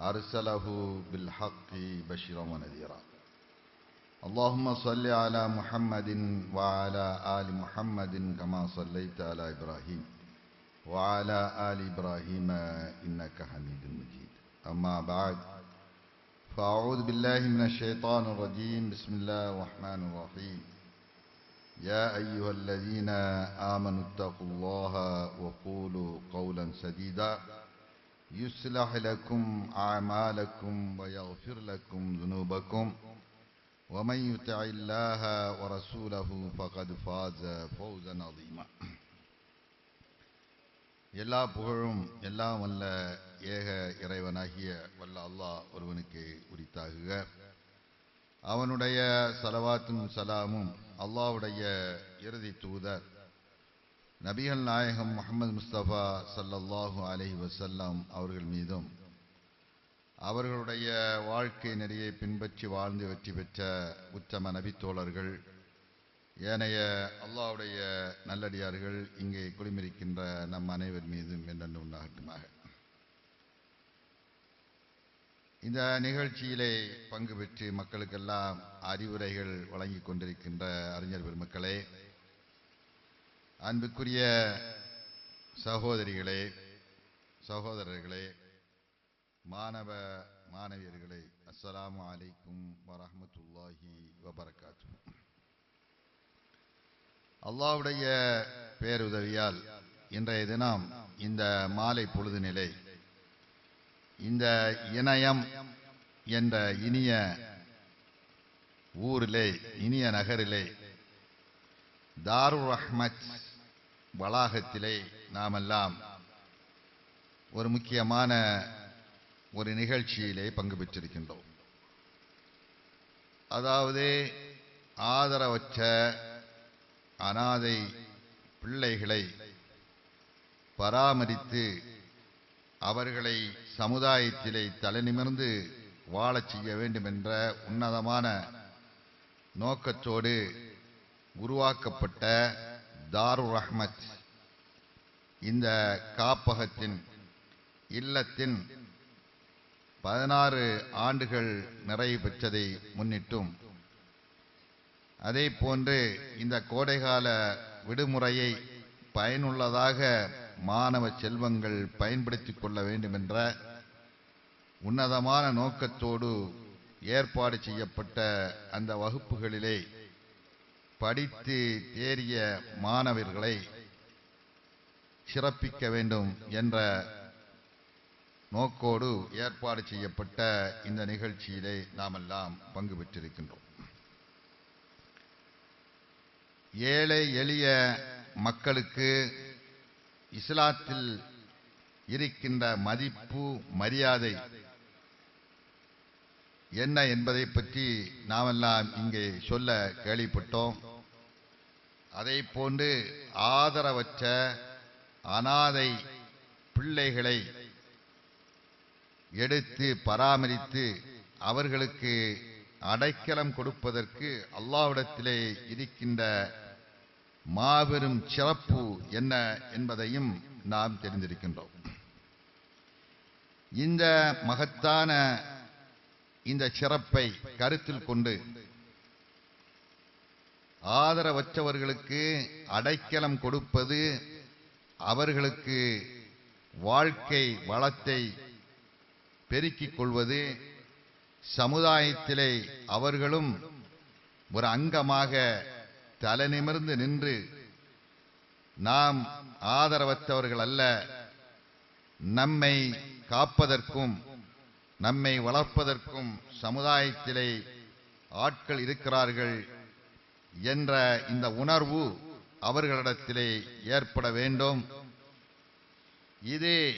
أرسله بالحق بشيرا ونذيرا. اللهم صل على محمد وعلى آل محمد كما صليت على إبراهيم وعلى آل إبراهيم إنك حميد مجيد. أما بعد فأعوذ بالله من الشيطان الرجيم. بسم الله الرحمن الرحيم. يا أيها الذين آمنوا اتقوا الله وقولوا قولا سديدا. يصلح لكم أعمالكم ويغفر لكم ذنوبكم ومن يطع الله ورسوله فقد فاز فوزا عظيما எல்லா புகழும் எல்லாம் வல்ல ஏக இறைவனாகிய வல்ல அல்லாஹ் ஒருவனுக்கு உரித்தாகுக அவனுடைய சலவாத்தும் சலாமும் அல்லாஹ்வுடைய இறுதி தூதர் நபிகள் நாயகம் முகமது முஸ்தபா சல்லல்லாஹு அலஹி வசல்லாம் அவர்கள் மீதும் அவர்களுடைய வாழ்க்கை நெறியை பின்பற்றி வாழ்ந்து வெற்றி பெற்ற உத்தம நபித்தோழர்கள் ஏனைய அல்லாஹ்வுடைய நல்லடியார்கள் இங்கே குடிமிருக்கின்ற நம் அனைவர் மீதும் என்றென்று உண்டாகட்டுமாக. இந்த நிகழ்ச்சியிலே பங்கு பெற்று மக்களுக்கெல்லாம் அறிவுரைகள் வழங்கிக் கொண்டிருக்கின்ற அறிஞர் பெருமக்களே அன்புக்குரிய சகோதரிகளே சகோதரர்களே மாணவ மாணவியர்களே அஸ்லாம் அலைக்கும் வரமத்துல்லாஹி வபரகாத்து அல்லாவுடைய பேருதவியால் இன்றைய தினம் இந்த மாலை பொழுதுநிலை இந்த இணையம் என்ற இனிய ஊரிலே இனிய நகரிலே தாருர் ரஹ்மத் வளாகத்திலே நாமெல்லாம் ஒரு முக்கியமான ஒரு நிகழ்ச்சியிலே பங்கு பெற்றிருக்கின்றோம். அதாவது ஆதரவற்ற அனாதை பிள்ளைகளை பராமரித்து அவர்களை சமுதாயத்திலே தலைநிமிர்ந்து வாழச் செய்ய வேண்டும் என்ற உன்னதமான நோக்கத்தோடு உருவாக்கப்பட்ட தாரு ரஹ்மத். இந்த காப்பகத்தின் இல்லத்தின் பதினாறு ஆண்டுகள் நிறைவு பெற்றதை முன்னிட்டும். அதே போன்று இந்த கோடைகால விடுமுறையை பயனுள்ளதாக மாணவ செல்வங்கள் பயன்படுத்தி கொள்ள வேண்டும் என்ற உன்னதமான நோக்கத்தோடு ஏற்பாடு செய்யப்பட்ட அந்த வகுப்புகளிலே படித்து தேறிய மாணவர்களை சிறப்பிக்க வேண்டும் என்ற நோக்கோடு ஏற்பாடு செய்யப்பட்ட இந்த நிகழ்ச்சியிலே நாமெல்லாம் பங்கு பெற்றிருக்கின்றோம். ஏழை எளிய மக்களுக்கு இஸ்லாத்தில் இருக்கின்ற மதிப்பு மரியாதை என்ன என்பதை பற்றி நாமெல்லாம் இங்கே சொல்ல கேள்விப்பட்டோம். அதை போன்று ஆதரவற்ற அனாதை பிள்ளைகளை எடுத்து பராமரித்து அவர்களுக்கு அடைக்கலம் கொடுப்பதற்கு அல்லாவிடத்திலே இருக்கின்ற மாபெரும் சிறப்பு என்ன என்பதையும் நாம் தெரிந்திருக்கின்றோம். இந்த மகத்தான இந்த சிறப்பை கருத்தில் கொண்டு ஆதரவற்றவர்களுக்கு அடைக்கலம் கொடுப்பது அவர்களுக்கு வாழ்க்கை வளத்தை பெருக்கிக் கொள்வது சமுதாயத்திலே அவர்களும் ஒரு அங்கமாக தலைநிமிர்ந்து நின்று நாம் ஆதரவற்றவர்கள் அல்ல நம்மை காப்பதற்கும் நம்மை வளர்ப்பதற்கும் சமுதாயத்திலே ஆட்கள் இருக்கிறார்கள் என்ற இந்த உணர்வு அவர்களிடத்திலே ஏற்பட வேண்டும். இது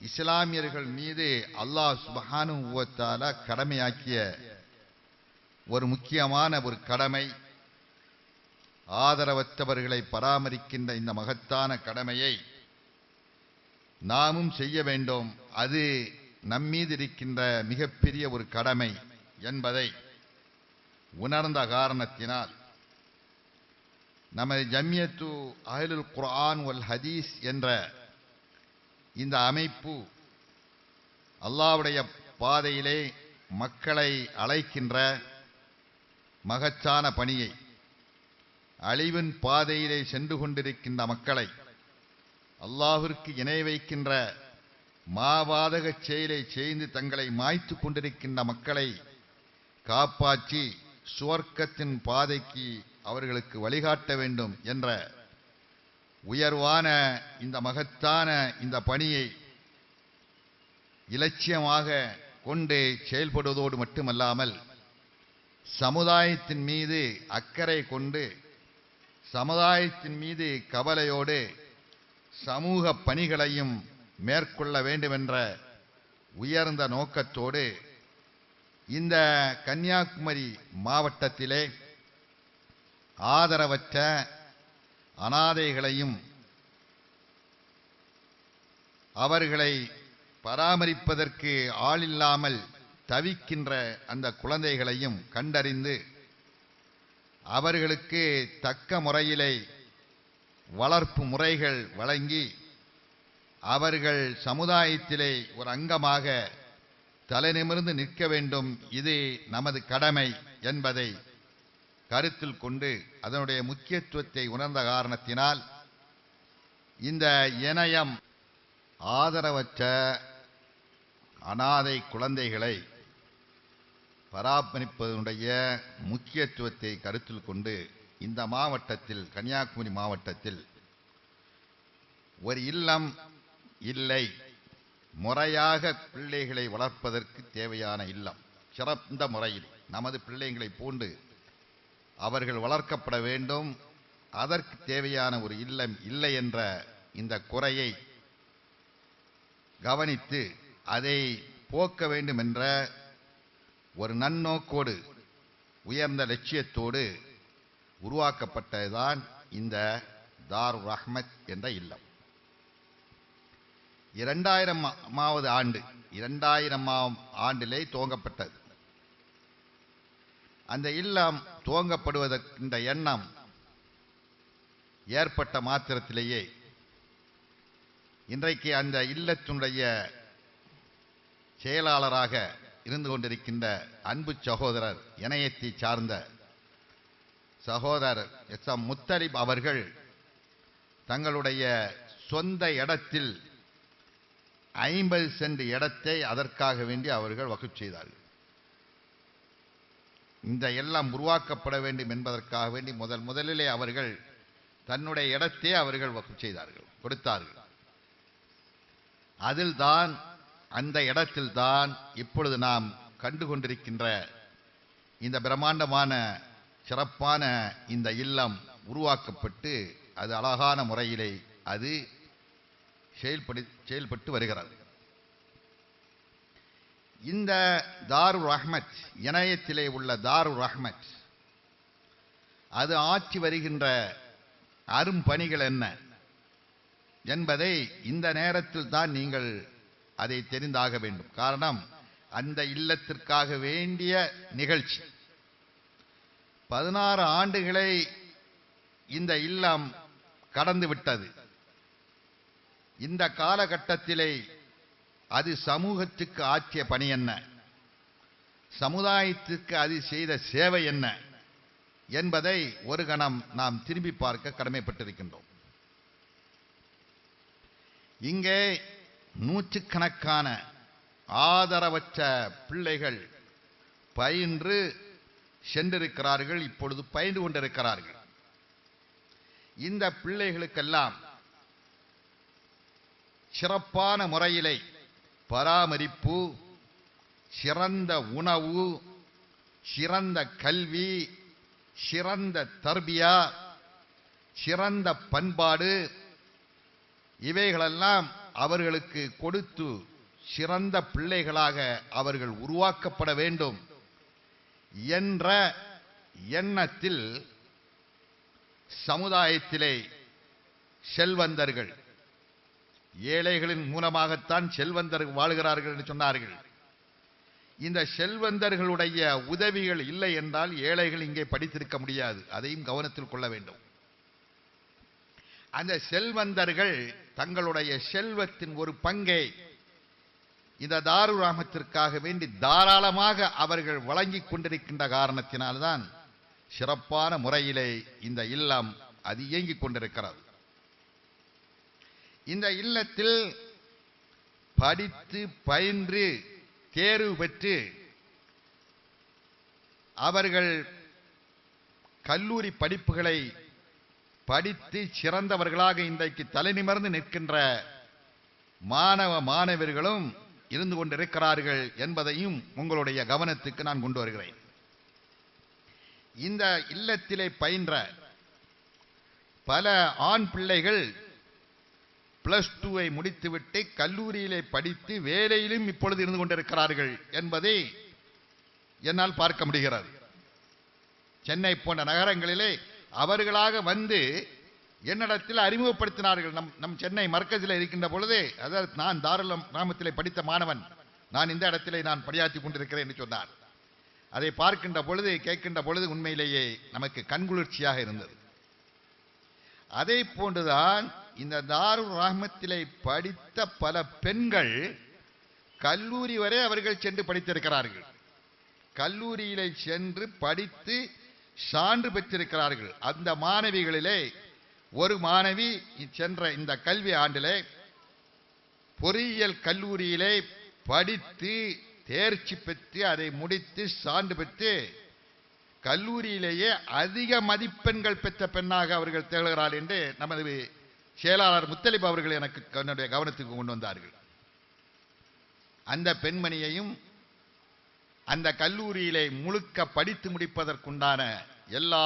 இஸ்லாமியர்கள் மீது அல்லாஹ் சுபஹானு உவத்தால கடமையாக்கிய ஒரு முக்கியமான ஒரு கடமை. ஆதரவற்றவர்களை பராமரிக்கின்ற இந்த மகத்தான கடமையை நாமும் செய்ய வேண்டும். அது நம்மீது இருக்கின்ற மிகப்பெரிய ஒரு கடமை என்பதை உணர்ந்த காரணத்தினால் நமது ஜம்யத்து அஹ்லுல் குர்ஆன் வல் ஹதீஸ் என்ற இந்த அமைப்பு அல்லாஹ்வுடைய பாதையிலே மக்களை அழைக்கின்ற மகச்சான பணியை அழிவின் பாதையிலே சென்று கொண்டிருக்கின்ற மக்களை அல்லாவிற்கு இணை வைக்கின்ற மாவாதகச் செயலை செய்து தங்களை மாய்த்து கொண்டிருக்கின்ற மக்களை காப்பாற்றி சுவர்க்கத்தின் பாதைக்கு அவர்களுக்கு வழிகாட்ட வேண்டும் என்ற உயர்வான இந்த மகத்தான இந்த பணியை இலட்சியமாக கொண்டு செயல்படுவதோடு மட்டுமல்லாமல் சமுதாயத்தின் மீது அக்கறை கொண்டு சமுதாயத்தின் மீது கவலையோடு சமூக பணிகளையும் மேற்கொள்ள வேண்டுமென்ற உயர்ந்த நோக்கத்தோடு இந்த கன்னியாகுமரி மாவட்டத்திலே ஆதரவற்ற அனாதைகளையும் அவர்களை பராமரிப்பதற்கு ஆளில்லாமல் தவிக்கின்ற அந்த குழந்தைகளையும் கண்டறிந்து அவர்களுக்கு தக்க முறையிலே வளர்ப்பு முறைகள் வழங்கி அவர்கள் சமுதாயத்திலே ஒரு அங்கமாக தலைநிமிர்ந்து நிற்க வேண்டும். இது நமது கடமை என்பதை கருத்தில் கொண்டு அதனுடைய முக்கியத்துவத்தை உணர்ந்த காரணத்தினால் இந்த இணையம் ஆதரவற்ற அனாதை குழந்தைகளை பராமரிப்பதனுடைய முக்கியத்துவத்தை கருத்தில் கொண்டு இந்த மாவட்டத்தில் கன்னியாகுமரி மாவட்டத்தில் ஒரு இல்லம் இல்லை. முறையாக பிள்ளைகளை வளர்ப்பதற்கு தேவையான இல்லம். சிறந்த முறையில் நமது பிள்ளைங்களை போன்று அவர்கள் வளர்க்கப்பட வேண்டும். அதற்கு தேவையான ஒரு இல்லம் இல்லை என்ற இந்த குறையை கவனித்து அதை போக்க வேண்டும் என்ற ஒரு நன்னோக்கோடு உயர்ந்த லட்சியத்தோடு உருவாக்கப்பட்டதுதான் இந்த தார் ரஹ்மத் என்ற இல்லம். இரண்டாயிரமாவது ஆண்டு இரண்டாயிரமாம் ஆண்டிலே துவங்கப்பட்டது. அந்த இல்லம் துவங்கப்படுவதற்கு இந்த எண்ணம் ஏற்பட்ட மாத்திரத்திலேயே. இன்றைக்கு அந்த இல்லத்தினுடைய செயலாளராக இருந்து கொண்டிருக்கின்ற அன்பு சகோதரர் இணையத்தை சார்ந்த சகோதரர் எஸ் எம் முத்தலிப் அவர்கள் தங்களுடைய சொந்த இடத்தில் ஐம்பது சென்ட் இடத்தை அதற்காக வேண்டி அவர்கள் வகுப்பு செய்தார்கள். இந்த எல்லாம் உருவாக்கப்பட வேண்டும் என்பதற்காக வேண்டி முதல் முதலிலே அவர்கள் தன்னுடைய இடத்தே அவர்கள் வகுப்பு செய்தார்கள் கொடுத்தார்கள். அதில்தான் அந்த இடத்தில்தான் இப்பொழுது நாம் கண்டு கொண்டிருக்கின்ற இந்த பிரம்மாண்டமான சிறப்பான இந்த இல்லம் உருவாக்கப்பட்டு அது அழகான முறையிலே அது செயல்படு செயல்பட்டு வருகிறது. இந்த தாரு ரஹ்மத் இணையத்திலே உள்ள தாரு ரஹ்மத் அது ஆற்றி வருகின்ற அரும்பணிகள் என்ன என்பதை இந்த நேரத்தில் தான் நீங்கள் அதை தெரிந்தாக வேண்டும். காரணம் அந்த இல்லத்திற்காக வேண்டிய நிகழ்ச்சி. பதினாறு ஆண்டுகளை இந்த இல்லம் கடந்து விட்டது. இந்த காலகட்டத்திலே அது சமூகத்துக்கு ஆற்றிய பணி என்ன? சமுதாயத்துக்கு அது செய்த சேவை என்ன? என்பதை ஒரு கணம் நாம் திரும்பி பார்க்க கடமைப்பட்டிருக்கின்றோம். இங்கே நூற்றுக்கணக்கான ஆதரவற்ற பிள்ளைகள் பயின்று சென்றிருக்கிறார்கள் இப்பொழுது பயின்று கொண்டிருக்கிறார்கள். இந்த பிள்ளைகளுக்கெல்லாம் சிறப்பான முறையிலே பராமரிப்பு சிறந்த உணவு சிறந்த கல்வி சிறந்த தர்பியா சிறந்த பண்பாடு இவைகளெல்லாம் அவர்களுக்கு கொடுத்து சிறந்த பிள்ளைகளாக அவர்கள் உருவாக்கப்பட வேண்டும் என்ற எண்ணத்தில் சமுதாயத்திலே செல்வந்தர்கள். ஏழைகளின் மூலமாகத்தான் செல்வந்தர்கள் வாழ்கிறார்கள் என்று சொன்னார்கள். இந்த செல்வந்தர்களுடைய உதவிகள் இல்லை என்றால் ஏழைகள் இங்கே படித்திருக்க முடியாது. அதையும் கவனத்தில் கொள்ள வேண்டும். அந்த செல்வந்தர்கள் தங்களுடைய செல்வத்தின் ஒரு பங்கை இந்த தாருராமத்திற்காக வேண்டி தாராளமாக அவர்கள் வழங்கிக் கொண்டிருக்கின்ற காரணத்தினால்தான் சிறப்பான முறையிலே இந்த இல்லம் அது இயங்கிக் கொண்டிருக்கிறது. இந்த இல்லத்தில் படித்து பயின்று தேர்வு பெற்று அவர்கள் கல்லூரி படிப்புகளை படித்து சிறந்தவர்களாக இன்றைக்கு தலைநிமர்ந்து நிற்கின்ற மாணவ மாணவர்களும் இருந்து கொண்டிருக்கிறார்கள் என்பதையும் உங்களுடைய கவனத்துக்கு நான் கொண்டு வருகிறேன். இந்த இல்லத்திலே பயின்ற பல ஆண் பிள்ளைகள் பிளஸ் டூவை முடித்துவிட்டு கல்லூரியிலே படித்து வேலையிலும் இப்பொழுது இருந்து கொண்டிருக்கிறார்கள் என்பதை என்னால் பார்க்க முடிகிறது. சென்னை போன்ற நகரங்களிலே அவர்களாக வந்து என்னிடத்தில் அறிமுகப்படுத்தினார்கள். நம் நம் சென்னை மர்க்கஜில் இருக்கின்ற பொழுதே அதாவது நான் தாராளம் கிராமத்தில் படித்த மாணவன் நான் இந்த இடத்திலே நான் பணியாற்றி கொண்டிருக்கிறேன் என்று சொன்னார். அதை பார்க்கின்ற பொழுது கேட்கின்ற பொழுது உண்மையிலேயே நமக்கு கண்குளிர்ச்சியாக இருந்தது. அதை போன்றுதான் இந்த தாரு ரஹ்மத்திலே படித்த பல பெண்கள் கல்லூரி வரை அவர்கள் சென்று படித்திருக்கிறார்கள். கல்லூரியிலே சென்று படித்து சான்று பெற்றிருக்கிறார்கள். அந்த மாணவிகளிலே ஒரு மாணவி சென்ற இந்த கல்வி ஆண்டிலே பொறியியல் கல்லூரியிலே படித்து தேர்ச்சி பெற்று அதை முடித்து சான்று பெற்று கல்லூரியிலேயே அதிக மதிப்பெண்கள் பெற்ற பெண்ணாக அவர்கள் திகழ்கிறார் என்று நமது செயலாளர் முத்தலிப் அவர்கள் எனக்கு என்னுடைய கவனத்துக்கு கொண்டு வந்தார்கள். அந்த பெண்மணியையும் அந்த கல்லூரியிலே முழுக்க படித்து முடிப்பதற்குண்டான எல்லா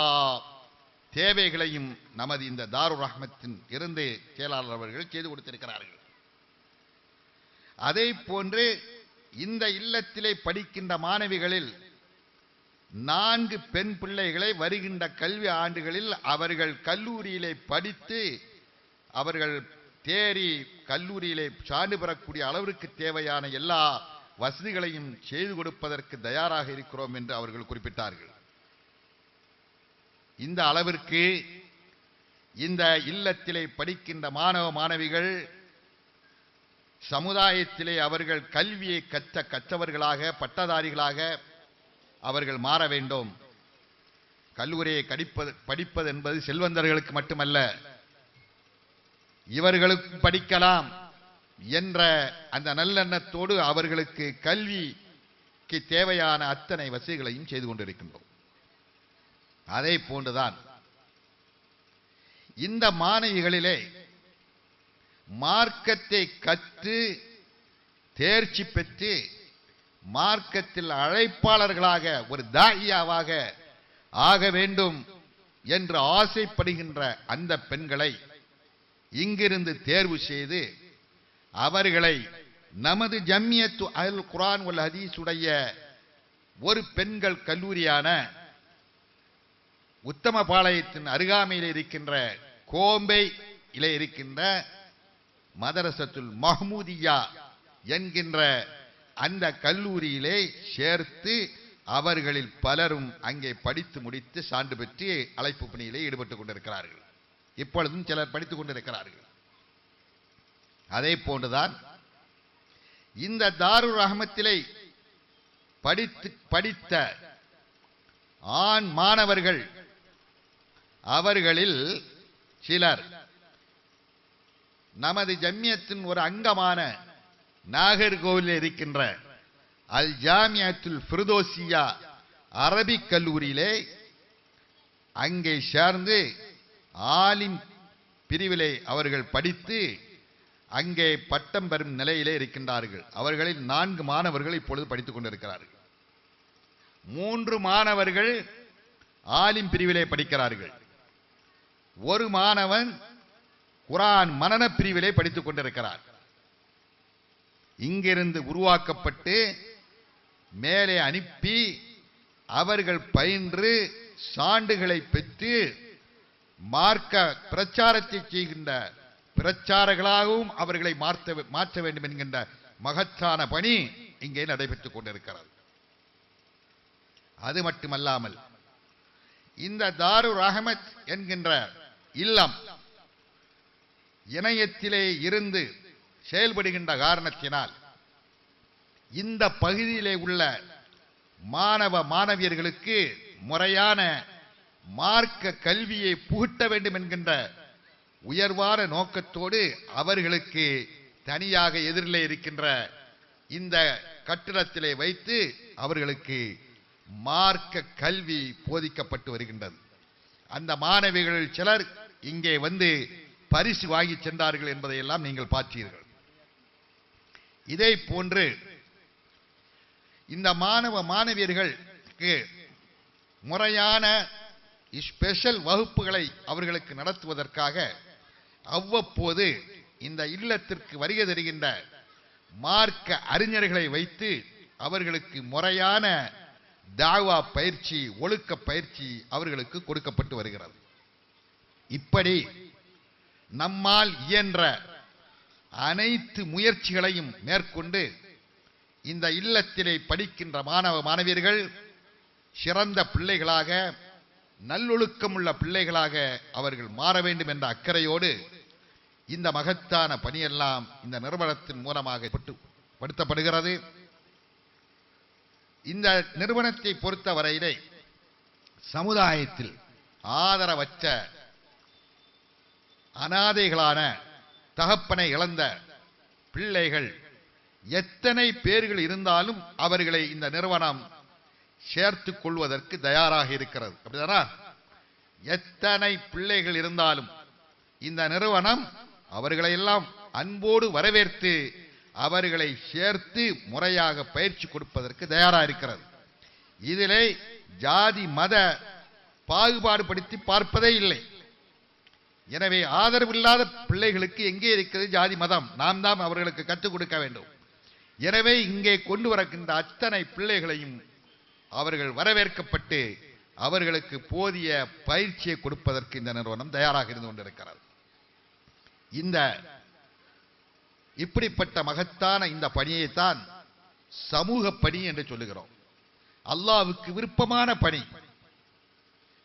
தேவைகளையும் நமது இந்த தாரு ரஹ்மத்தின் இருந்து செயலாளர் அவர்கள் செய்து கொடுத்திருக்கிறார்கள். அதே போன்று இந்த இல்லத்திலே படிக்கின்ற மாணவிகளில் நான்கு பெண் பிள்ளைகளை வருகின்ற கல்வி ஆண்டுகளில் அவர்கள் கல்லூரியிலே படித்து அவர்கள் தேறி கல்லூரியிலே சான்று பெறக்கூடிய அளவிற்கு தேவையான எல்லா வசதிகளையும் செய்து கொடுப்பதற்கு தயாராக இருக்கிறோம் என்று அவர்கள் குறிப்பிட்டார்கள். இந்த அளவிற்கு இந்த இல்லத்திலே படிக்கின்ற மாணவ மாணவிகள் சமுதாயத்திலே அவர்கள் கல்வியை கற்ற கற்றவர்களாக பட்டதாரிகளாக அவர்கள் மாற வேண்டும். கல்லூரியை கடிப்பது படிப்பது என்பது செல்வந்தர்களுக்கு மட்டுமல்ல இவர்களுக்கும் படிக்கலாம் என்ற அந்த நல்லெண்ணத்தோடு அவர்களுக்கு கல்விக்கு தேவையான அத்தனை வசதிகளையும் செய்து கொண்டிருக்கின்றோம். அதே போன்றுதான் இந்த மாணவிகளிலே மார்க்கத்தை கற்று தேர்ச்சி பெற்று மார்க்கத்தில் அழைப்பாளர்களாக ஒரு தாகியாவாக ஆக வேண்டும் என்று ஆசைப்படுகின்ற அந்த பெண்களை இங்கிருந்து தேர்வு செய்து அவர்களை நமது ஜம்மியத்து அல் குரான் உல் ஹதீஸுடைய ஒரு பெண்கள் கல்லூரியான உத்தமபாளையத்தின் அருகாமையில் இருக்கின்ற கோம்பை இலே இருக்கின்ற மதரசத்துல் மஹமூதியா என்கின்ற அந்த கல்லூரியிலே சேர்த்து அவர்களில் பலரும் அங்கே படித்து முடித்து சான்று பெற்று அழைப்பு பணியிலே ஈடுபட்டு கொண்டிருக்கிறார்கள். இப்பொழுதும் சிலர் படித்துக் கொண்டிருக்கிறார்கள் அதே போன்றுதான் இந்த தாரு ரஹமத்திலே படித்து படித்த ஆண் மாணவர்கள் அவர்களில் சிலர் நமது ஜம்மியத்தின் ஒரு அங்கமான நாகர்கோவிலில் இருக்கின்ற அல் ஜாமியத்துல் ஃபிரதோசியா அரபிக் கல்லூரியிலே அங்கே சேர்ந்து ஆலிம் பிரிவிலே அவர்கள் படித்து அங்கே பட்டம் பெறும் நிலையிலே இருக்கின்றார்கள். அவர்களில் நான்கு மாணவர்கள் இப்பொழுது படித்துக் கொண்டிருக்கிறார்கள். மூன்று மாணவர்கள் ஆலிம் பிரிவிலே படிக்கிறார்கள். ஒரு மாணவன் குரான் மனன பிரிவிலே படித்துக் கொண்டிருக்கிறார் இங்கிருந்து உருவாக்கப்பட்டு மேலே அனுப்பி அவர்கள் பயின்று சான்றுகளை பெற்று மார்க்க பிரச்சாரத்தை செய்கின்ற பிரச்சாரங்களாகவும் அவர்களை மாற்ற மாற்ற வேண்டும் என்கின்ற மகத்தான பணி இங்கே நடைபெற்றுக் கொண்டிருக்கிறது. அது மட்டுமல்லாமல் இந்த தாரு ரஹமத் என்கின்ற இல்லம் இணையத்திலே இருந்து செயல்படுகின்ற காரணத்தினால் இந்த பகுதியிலே உள்ள மாணவ மாணவியர்களுக்கு முறையான மார்க்க கல்வியை புகட்ட வேண்டும் என்கின்ற உயர்வான நோக்கத்தோடு அவர்களுக்கு தனியாக எதிரிலே இருக்கின்ற இந்த கட்டிடத்திலே வைத்து அவர்களுக்கு மார்க்க கல்வி போதிக்கப்பட்டு வருகின்றது. அந்த மாணவிகள் சிலர் இங்கே வந்து பரிசு வாங்கி சென்றார்கள் என்பதையெல்லாம் நீங்கள் பார்த்தீர்கள். இதே போன்று இந்த மாணவ மாணவியர்களுக்கு முறையான ஸ்பெஷல் வகுப்புகளை அவர்களுக்கு நடத்துவதற்காக அவ்வப்போது இந்த இல்லத்திற்கு வருகை தருகின்ற மார்க்க அறிஞர்களை வைத்து அவர்களுக்கு முறையான தாவா பயிற்சி ஒழுக்க பயிற்சி அவர்களுக்கு கொடுக்கப்பட்டு வருகிறது. இப்படி நம்மால் இயன்ற அனைத்து முயற்சிகளையும் மேற்கொண்டு இந்த இல்லத்திலே படிக்கின்ற மாணவ மாணவியர்கள் சிறந்த பிள்ளைகளாக நல்லொழுக்கம் உள்ள பிள்ளைகளாக அவர்கள் மாற வேண்டும் என்ற அக்கறையோடு இந்த மகத்தான பணியெல்லாம் இந்த நிறுவனத்தின் மூலமாக படுத்தப்படுகிறது. இந்த நிறுவனத்தை பொறுத்தவரையிலே சமுதாயத்தில் ஆதரவற்ற அனாதைகளான தகப்பனை இழந்த பிள்ளைகள் எத்தனை பேர்கள் இருந்தாலும் அவர்களை இந்த நிறுவனம் சேர்த்துக் கொள்வதற்கு தயாராக இருக்கிறது. அப்படிதானா? எத்தனை பிள்ளைகள் இருந்தாலும் இந்த நிறுவனம் அவர்களை எல்லாம் அன்போடு வரவேற்று அவர்களை சேர்த்து முறையாக பயிற்சி கொடுப்பதற்கு தயாராக இருக்கிறது. இதிலே ஜாதி மத பாகுபாடு படுத்தி பார்ப்பதே இல்லை. எனவே ஆதரவில்லாத பிள்ளைகளுக்கு எங்கே இருக்கிறது ஜாதி மதம்? நாம் தான் அவர்களுக்கு கற்றுக் கொடுக்க வேண்டும். எனவே இங்கே கொண்டு வரக்கின்ற அத்தனை பிள்ளைகளையும் அவர்கள் வரவேற்கப்பட்டு அவர்களுக்கு போதிய பயிற்சியை கொடுப்பதற்கு இந்த நிறுவனம் தயாராக இருந்து கொண்டிருக்கிறது. இந்த இப்படிப்பட்ட மகத்தான இந்த பணியைத்தான் சமூக பணி என்று சொல்லுகிறோம். அல்லாவுக்கு விருப்பமான பணி.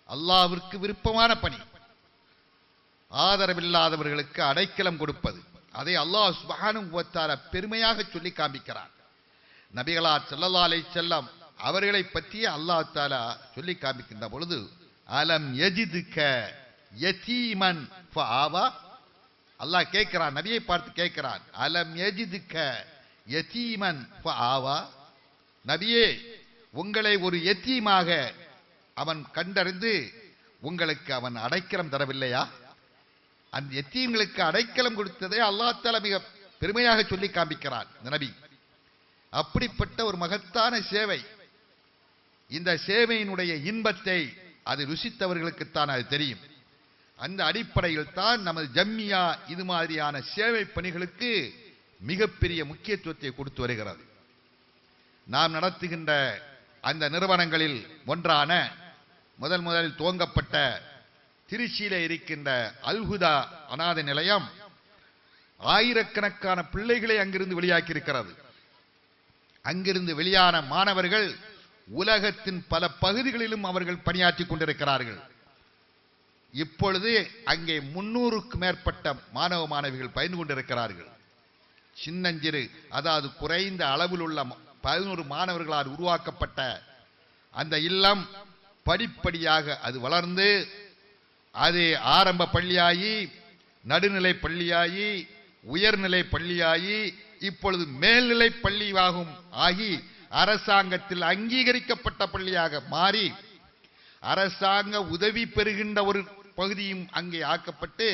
அல்லாவிற்கு விருப்பமான பணி. ஆதரவில்லாதவர்களுக்கு அடைக்கலம் கொடுப்பது. அதை அல்லாஹ் சுபஹானும் பெருமையாக சொல்லி காமிக்கிறார் நபிகளா செல்லலாலை அலைஹி செல்லம் அவர்களை பற்றிய அல்லாஹ் தாலா சொல்லி காமிக்கின்ற பொழுது அலம் எஜிதுக்க யதீமன் ஆவா அல்லாஹ் கேட்கிறான் நபியை பார்த்து கேட்கிறான் அலம் எஜிதுக்க யதீமன் ஆவா நபியே உங்களை ஒரு எத்தீமாக அவன் கண்டறிந்து உங்களுக்கு அவன் அடைக்கலம் தரவில்லையா? அந்த எத்தீம்களுக்கு அடைக்கலம் கொடுத்ததை அல்லாஹ் மிக பெருமையாக சொல்லி காமிக்கிறான் நபி. அப்படிப்பட்ட ஒரு மகத்தான சேவை இந்த சேவையினுடைய இன்பத்தை அது ருசித்தவர்களுக்குத்தான் அது தெரியும். அந்த அடிப்படையில் தான் நமது ஜம்மியா இது மாதிரியான சேவை பணிகளுக்கு மிகப்பெரிய முக்கியத்துவத்தை கொடுத்து வருகிறது. நாம் நடத்துகின்ற அந்த நிறுவனங்களில் ஒன்றான முதல் முதலில் துவங்கப்பட்ட திருச்சியில இருக்கின்ற அல்ஹுதா அநாத நிலையம் ஆயிரக்கணக்கான பிள்ளைகளை அங்கிருந்து வெளியாக்கி இருக்கிறது அங்கிருந்து வெளியான மாணவர்கள் உலகத்தின் பல பகுதிகளிலும் அவர்கள் பணியாற்றிக் கொண்டிருக்கிறார்கள். இப்பொழுது அங்கே முன்னூறுக்கு மேற்பட்ட மாணவ மாணவிகள் பயந்து கொண்டிருக்கிறார்கள். சின்னஞ்சிறு அதாவது குறைந்த அளவில் உள்ள பதினோரு மாணவர்களால் உருவாக்கப்பட்ட அந்த இல்லம் படிப்படியாக அது வளர்ந்து அது ஆரம்ப பள்ளியாகி நடுநிலை பள்ளியாகி உயர்நிலை பள்ளியாகி இப்பொழுது மேல்நிலை பள்ளியாகும் ஆகி அரசாங்கத்தில் அங்கீகரிக்கப்பட்ட பள்ளியாக மாறி அரசாங்க உதவி பெறுகின்ற ஒரு பகுதியும் அங்கே ஆக்கப்பட்டு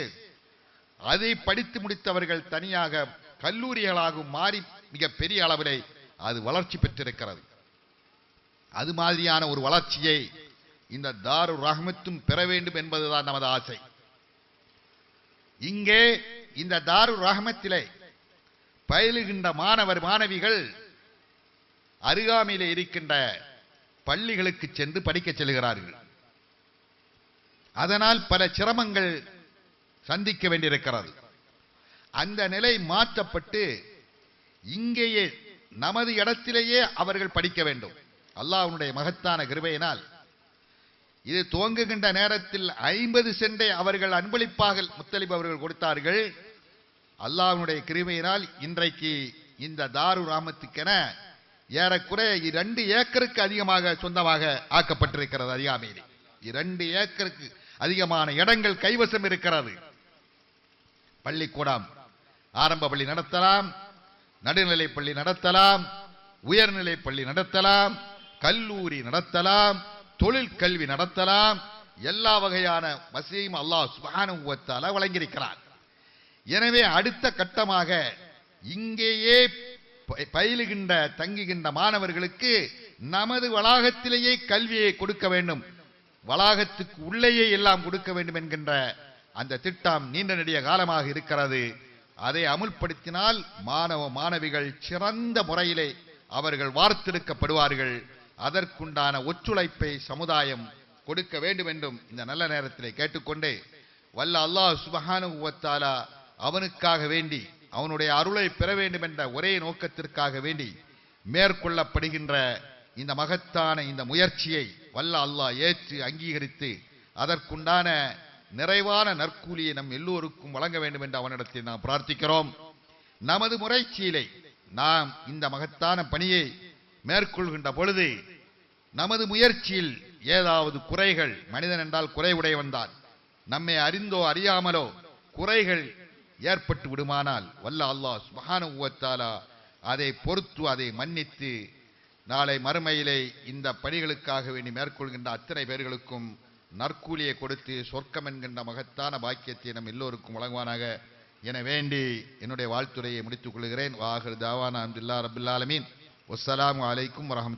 அதை படித்து முடித்தவர்கள் தனியாக கல்லூரிகளாகவும் மாறி மிக பெரிய அளவிலே அது வளர்ச்சி பெற்றிருக்கிறது. அது மாதிரியான ஒரு வளர்ச்சியை இந்த தாரு ரஹமத்தும் பெற வேண்டும் என்பதுதான் நமது ஆசை. இங்கே இந்த தாரு ரஹமத்திலே பயிலுகின்ற மாணவர் மாணவிகள் அருகாமையில் இருக்கின்ற பள்ளிகளுக்கு சென்று படிக்கச் செல்கிறார்கள். அதனால் பல சிரமங்கள் சந்திக்க வேண்டியிருக்கிறது. அந்த நிலை மாற்றப்பட்டு இங்கேயே நமது இடத்திலேயே அவர்கள் படிக்க வேண்டும். அல்லாஹனுடைய மகத்தான கிருபையினால் இது துவங்குகின்ற நேரத்தில் ஐம்பது சென்டை அவர்கள் அன்பளிப்பாக முத்தலிப் அவர்கள் கொடுத்தார்கள். அல்லாஹனுடைய கிருமையினால் இன்றைக்கு இந்த தாரு ராமத்துக்கென ஏறக்குறைய இரண்டு ஏக்கருக்கு அதிகமாக சொந்தமாக ஆக்கப்பட்டிருக்கிறது அருகாமையிலே இரண்டு ஏக்கருக்கு அதிகமான இடங்கள் கைவசம் இருக்கிறது. பள்ளிக்கூடம் ஆரம்ப பள்ளி நடத்தலாம் நடுநிலை பள்ளி நடத்தலாம் உயர்நிலை பள்ளி நடத்தலாம் கல்லூரி நடத்தலாம் தொழில் கல்வி நடத்தலாம். எல்லா வகையான வசதியும் அல்லாஹ் சுப்ஹானஹு வழங்கியிருக்கிறார் எனவே அடுத்த கட்டமாக இங்கேயே பயிலுகின்ற தங்குகின்ற மாணவர்களுக்கு நமது வளாகத்திலேயே கல்வியை கொடுக்க வேண்டும். வளாகத்துக்கு உள்ளேயே எல்லாம் கொடுக்க வேண்டும் என்கின்ற அந்த திட்டம் நீண்ட நெடிய காலமாக இருக்கிறது. அதை அமுல்படுத்தினால் மாணவ மாணவிகள் சிறந்த முறையிலே அவர்கள் வார்த்தெடுக்கப்படுவார்கள். அதற்குண்டான ஒத்துழைப்பை சமுதாயம் கொடுக்க வேண்டும் என்றும் இந்த நல்ல நேரத்திலே கேட்டுக்கொண்டே. வல்ல அல்லாஹ் சுபஹானஹு அவனுக்காக வேண்டி அவனுடைய அருளை பெற வேண்டும் என்ற ஒரே நோக்கத்திற்காக வேண்டி மேற்கொள்ளப்படுகின்ற இந்த மகத்தான இந்த முயற்சியை வல்ல அல்லாஹ் ஏற்று அங்கீகரித்து அதற்குண்டான நிறைவான நற்கூலியை நம் எல்லோருக்கும் வழங்க வேண்டும் என்று அவனிடத்தில் நாம் பிரார்த்திக்கிறோம். நமது முறைச்சியிலே நாம் இந்த மகத்தான பணியை மேற்கொள்கின்ற பொழுது நமது முயற்சியில் ஏதாவது குறைகள் மனிதன் என்றால் குறைவுடைய உடையவன் தான். நம்மை அறிந்தோ அறியாமலோ குறைகள் ஏற்பட்டு விடுமானால் வல்ல அல்லாஹ் சுபஹான உவத்தாலா அதை பொறுத்து அதை மன்னித்து நாளை மறுமையிலே இந்த பணிகளுக்காக வேண்டி மேற்கொள்கின்ற அத்தனை பேர்களுக்கும் நற்கூலியை கொடுத்து சொர்க்கம் என்கின்ற மகத்தான பாக்கியத்தை நம் எல்லோருக்கும் வழங்குவானாக. என வேண்டி என்னுடைய வாழ்த்துரையை முடித்துக் கொள்கிறேன். வாஹர் தாவானா அப்துல்லா ரபுல்லாலமீன் வசலாம் அலைக்கும் வரமத்து